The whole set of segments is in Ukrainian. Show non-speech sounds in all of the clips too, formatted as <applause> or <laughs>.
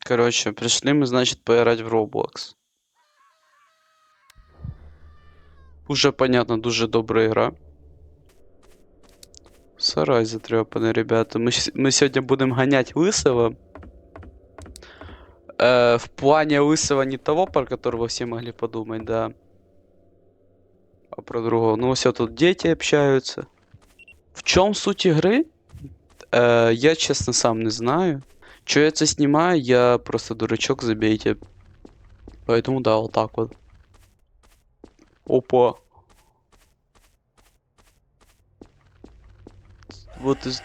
Короче, пришли мы, значит, поиграть в Roblox. Уже понятно, дуже добра игра. Сарай затрепанный, ребята. Мы, щ- мы сегодня будем гонять Лысого. Э, в плане Лысого не того, про которого все могли подумать, да. А про другого. Ну, все тут дети общаются. В чем суть игры? Э, я, честно, сам не знаю. Че я это снимаю, я просто дурачок, забейте. Поэтому да, вот так вот. Опа. Вот из...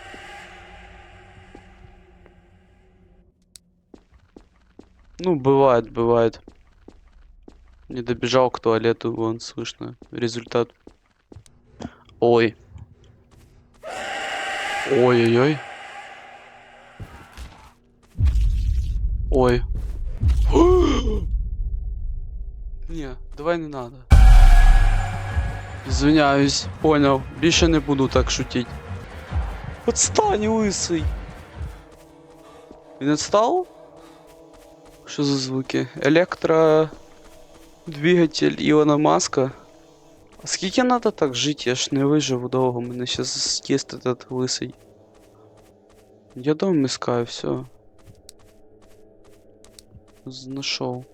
Ну, бывает, бывает. Не добежал к туалету, вон слышно результат. Ой. Ой-ой-ой. Ой. <gasps> Не, давай не надо. Извиняюсь, понял. Більше не буду так шутить. Отстань, лисий. Він отстав? Що за звуки? Електро... Двигатель Ілона Маска. А скільки надо так жити? Я ж не виживу довго, мене щас з'їсть этот лисий. Я дом искаю, все Знайшов.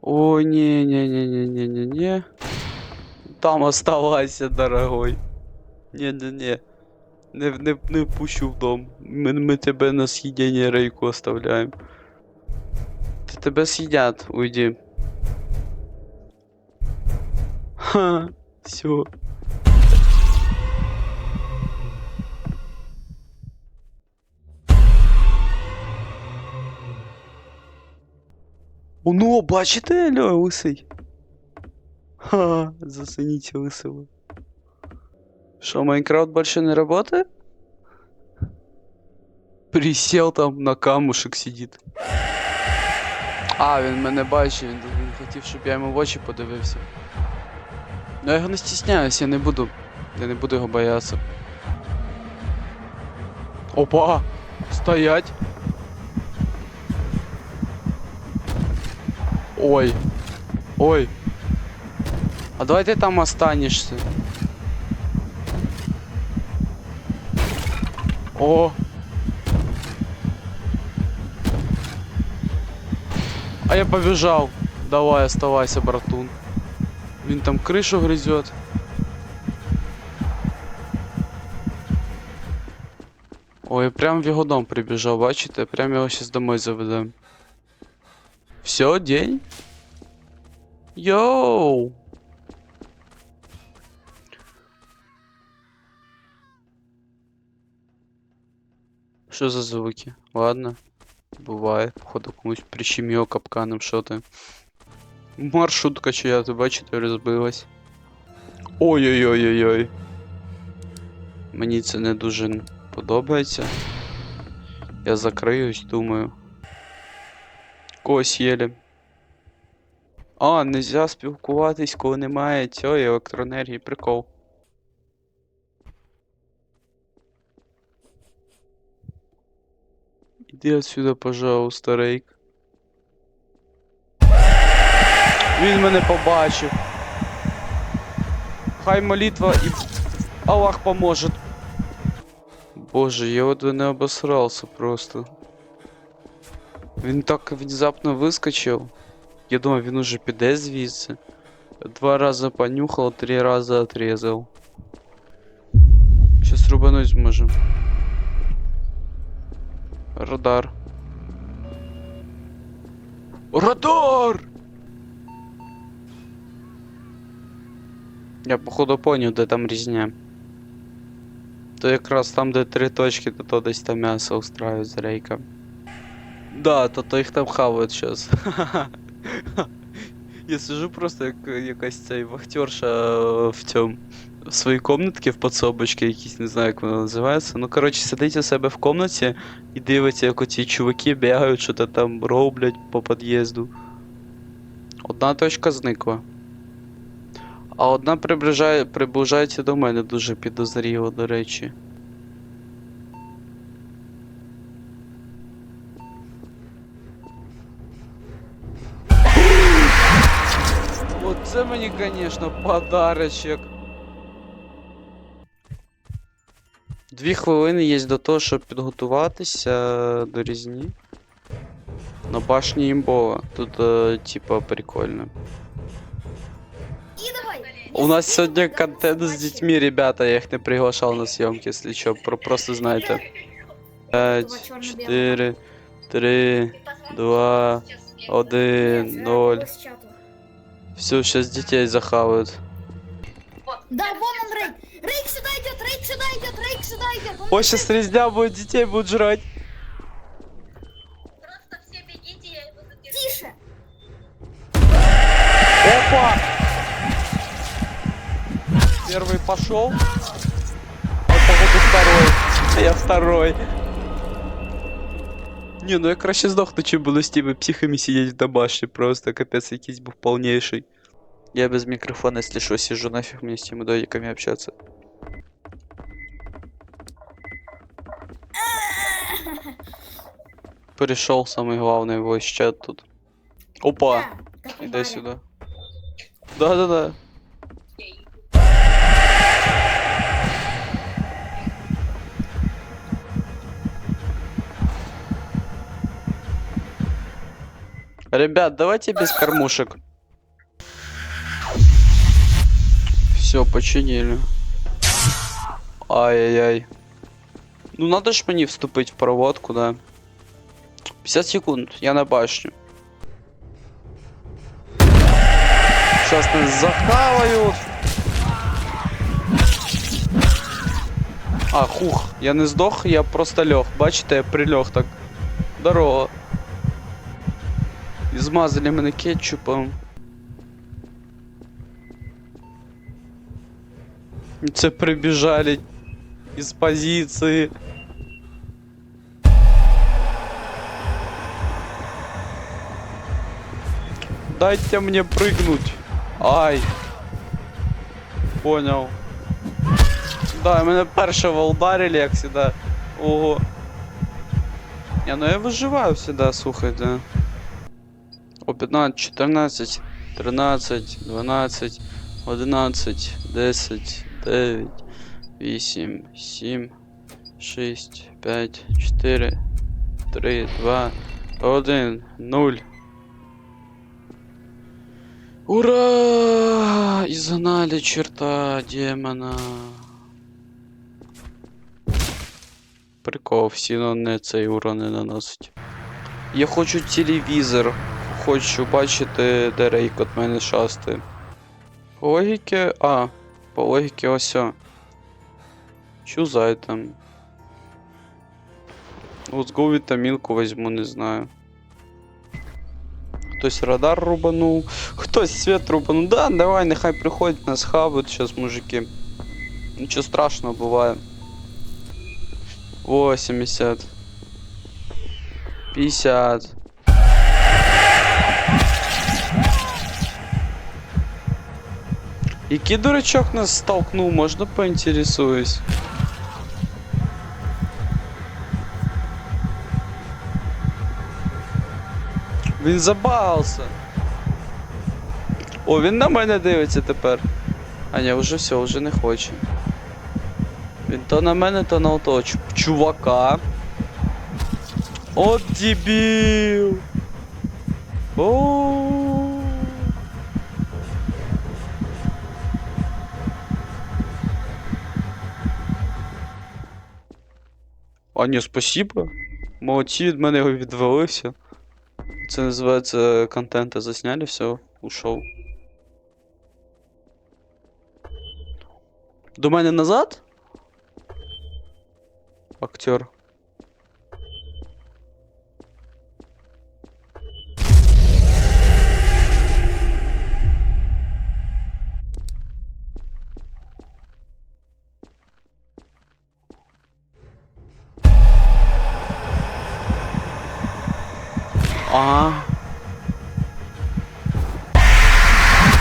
Ой, не, не, не, не, не, не, не. Там оставайся, дорогой. Не, не, не. Не, не, не пущу в дом. Мы, мы тебе на съедение рейку оставляем. Т- Тебе съедят, уйди. Ха, все. Оно, бачите, Альо, лисий? Ха, засуніть лисого. Что, Майнкрафт больше не работает? Присел там на камушек сидит. А, він мене бачив, він, він хотів, щоб я йому в очі подивився. Ну я його не стісняюсь, я не буду. Я не буду його боятися. Опа! Стоять! Ой. Ой. А давай ты там останешься. О. А я побежал. Давай, оставайся, братун. Він там крышу грызет. Ой, прям в його дом прибіжав, бачите? Прям його сейчас домой заведем. Все, день? Йоу! Що за звуки? Ладно. Буває. Походу комусь прищеміло капканом що ти. Маршрутка чия-то, бачите, розбилась. Ой-ой-ой-ой-ой. Мені це не дуже подобається. Я закриюсь, думаю. Когось єлі. А, нельзя спілкуватись, коли немає цієї електроенергії, прикол. Іди отсюда, пожалуйста, Рейк. Він мене побачив. Хай молитва і Аллах поможет. Боже, я от не обосрался просто. Він так внезапно вискочив. Я думав, він уже піде звідси. Два рази понюхав, три рази отрезав. Щас рубануть зможем. Радар. Радар! Я походу понял, де там різня. То якраз там, де три точки, то, то десь там м'ясо устраивает з рейка. Да, то, то їх там хавають сейчас. <laughs> Я сижу просто як якась цей вахтерша е, в цьому. В своїй комнатці в подсобочці, якісь не знаю, як вона називається. Ну, коротше, сидить у себе в комнаті і дивиться, як оці чуваки бігають, що то там роблять по під'їзду. Одна точка зникла. А одна приближає, приближається до мене дуже підозріло, до речі. Оце мені, звісно, подарочок. Дві хвилини є до того, щоб підготуватися до різні. На башні імбова. Тут, е, типа, прикольно. У нас сьогодні контент з дітьми, ребята, я їх не приглашав на зйомки, якщо що, про- просто знайте. 5, 4, 3, 2, 1, 0. Все, сейчас детей захавают. Да, вон он Рейк. Рейк сюда идет, Рейк сюда идет, Рейк сюда идет. Он сейчас резня будет, детей будут жрать. Просто все бегите, я его задержу. Тише. Опа! Первый пошел. А походу второй. А я второй. Не, ну я краще здохну, чим буду з тими психами сидіти в домашні. Просто капець якийсь був повніший. Я без микрофона, если что, сижу, нафиг мне с теми додиками общаться. <laughs> Перешел самый главный voice чат тут. Опа! Да, как у Иди Барри. сюда. Да-да-да. Ребят, давайте без кормушек. Все, починили. Ай-яй-яй. Ну надо ж мені вступить в проводку, да. 50 секунд, я на башню. Сейчас нас захавают. А, хух, я не здох, я просто лег. Бачите, я прилег так. Здорово. І змазали мене кетчупом. Це прибіжали із позиції. Дайте мне прыгнуть. Ай. Понял. Да, мене першого ударили, як всегда. Ого. Не, ну я виживаю всегда, слухайте. О, 15, 14, 13, 12, 11, 10, 9, 8, 7, 6, 5, 4, 3, 2, 1, 0. Ура! Изгнали черта демона. Прикол, всі на цей урон не наносить. Я хочу телевізор. Хочу бачити, де рейк от мене шасти. По логіки. А, по логіки ось. Чузай там. Go вітамінку візьму, не знаю. Хтось радар рубанув, хтось світ рубанув. Да, давай, нехай приходять нас хавають зараз, мужики. Нічого страшного буває. 80. 50. Який дурачок нас столкнув, можна поінтересуюсь? Він забагався. О, він на мене дивиться тепер. А ні, вже все, вже не хоче. Він то на мене, то на того чу- чувака. От дебіл. О. А ні, спасибо. Молодці, від мене його відвалився. Це називається контента засняли, все, ушов. До мене назад? Актер.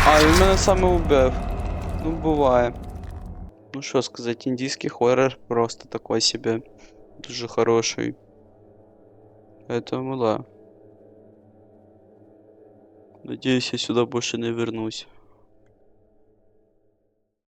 А, він мене саме убив. Ну, буває. Ну що сказати, індійський хоррор просто такой себе. Дуже хороший. Поэтому да. Надеюсь, я сюда больше не вернусь.